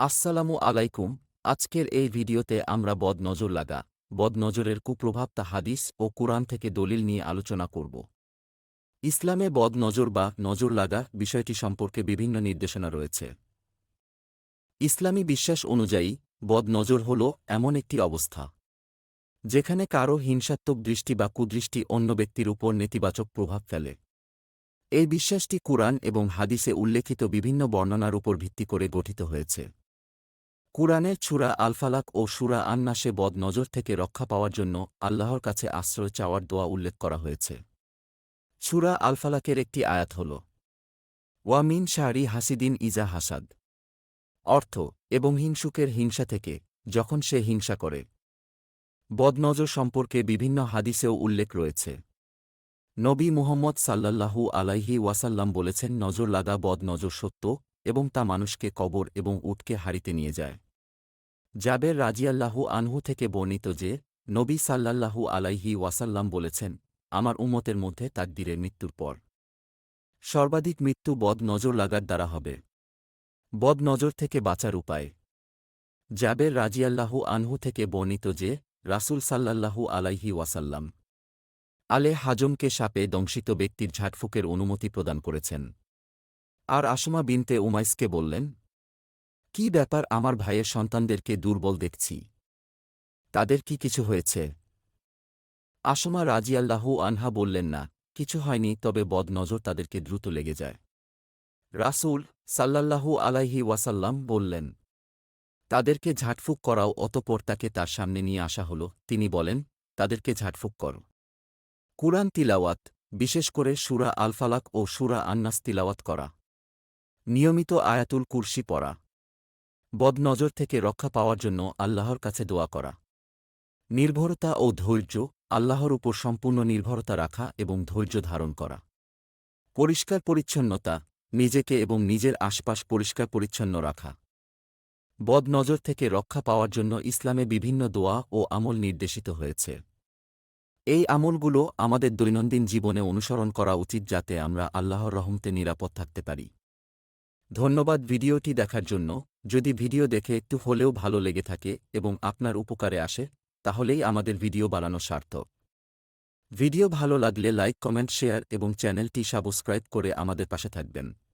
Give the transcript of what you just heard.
আসসালামু আলাইকুম, আজকের এই ভিডিওতে আমরা বদ নজর লাগা বদ নজরের কুপ্রভাব তা হাদিস ও কুরআন থেকে দলিল নিয়ে আলোচনা করব। ইসলামে বদ নজর বা নজর লাগা বিষয়টি সম্পর্কে বিভিন্ন নির্দেশনা রয়েছে। ইসলামী বিশ্বাস অনুযায়ী বদ নজর হল এমন একটি অবস্থা, যেখানে কারও হিংসাত্মক দৃষ্টি বা কুদৃষ্টি অন্য ব্যক্তির উপর নেতিবাচক প্রভাব ফেলে। এই বিশ্বাসটি কুরআন এবং হাদিসে উল্লেখিত বিভিন্ন বর্ণনার উপর ভিত্তি করে গঠিত হয়েছে। কুরআনের ছুরা আলফালাক ও সুরা আন্নাসে বদ নজর থেকে রক্ষা পাওয়ার জন্য আল্লাহর কাছে আশ্রয় চাওয়ার দোয়া উল্লেখ করা হয়েছে। সুরা আলফালাকের একটি আয়াত হল ওয়ামিন শাহরি হাসিদিন ইজা হাসাদ। অর্থ, এবং হিংসুকের হিংসা থেকে, যখন সে হিংসা করে। বদনজর সম্পর্কে বিভিন্ন হাদিসেও উল্লেখ রয়েছে। নবী মুহম্মদ সাল্লাল্লাহু আলাইহি ওয়াসাল্লাম বলেছেন, নজর লাগা বদ নজর সত্য এবং তা মানুষকে কবর এবং উটকে হারিতে নিয়ে যায়। জাবের রাজিয়াল্লাহু আনহু থেকে বর্ণিত যে, নবী সাল্লাল্লাহু আলাইহি ওয়াসাল্লাম বলেছেন, আমার উম্মতের মধ্যে তাকদিরের মৃত্যুর পর। সর্বাধিক মৃত্যু বদ নজর লাগার দ্বারা হবে। বদ নজর থেকে বাঁচার উপায়। জাবের রাজিয়াল্লাহু আনহু থেকে বর্ণিত যে, রাসূল সাল্লাল্লাহু আলাইহি ওয়াসাল্লাম আলে হাজমকে সাপে দংশিত ব্যক্তির ঝাটফুকের অনুমতি প্রদান করেছেন। আর আসমা বিনতে উমাইসকে বললেন, কি ব্যাপার আমার ভাইয়ের সন্তানদেরকে দুর্বল দেখছি? তাদের কি কিছু হয়েছে? আসমা রাজিয়াল্লাহু আনহা বললেন, না, কিছু হয়নি, তবে বদ নজর তাদেরকে দ্রুত লেগে যায়। রাসূল সাল্লাল্লাহু আলাইহি ওয়াসাল্লাম বললেন, তাদেরকে ঝাটফুক করাও, অতপর তাকে তার সামনে নিয়ে আসা হল। তিনি বলেন, তাদেরকে ঝাটফুক কর। কুরআন তিলাওয়াত, বিশেষ করে সুরা আলফালাক ও সুরা আন্নাস তিলাওয়াত করা। নিয়মিত আয়াতুল কুরসি পড়া। বদনজর থেকে রক্ষা পাওয়ার জন্য আল্লাহর কাছে দোয়া করা। নির্ভরতা ও ধৈর্য, আল্লাহর উপর সম্পূর্ণ নির্ভরতা রাখা এবং ধৈর্য ধারণ করা। পরিষ্কার পরিচ্ছন্নতা, নিজেকে এবং নিজের আশপাশ পরিষ্কার পরিচ্ছন্ন রাখা। বদনজর থেকে রক্ষা পাওয়ার জন্য ইসলামে বিভিন্ন দোয়া ও আমল নির্দেশিত হয়েছে। এই আমলগুলো আমাদের দৈনন্দিন জীবনে অনুসরণ করা উচিত যাতে আমরা আল্লাহর রহমতে নিরাপদ থাকতে পারি। ধন্যবাদ ভিডিওটি দেখার জন্য। যদি ভিডিও দেখে একটু হলেও ভালো লেগে থাকে এবং আপনার উপকারে আসে, তাহলেই আমাদের ভিডিও বানানো সার্থক। ভিডিও ভালো লাগলে লাইক, কমেন্ট, শেয়ার এবং চ্যানেলটি সাবস্ক্রাইব করে আমাদের পাশে থাকবেন।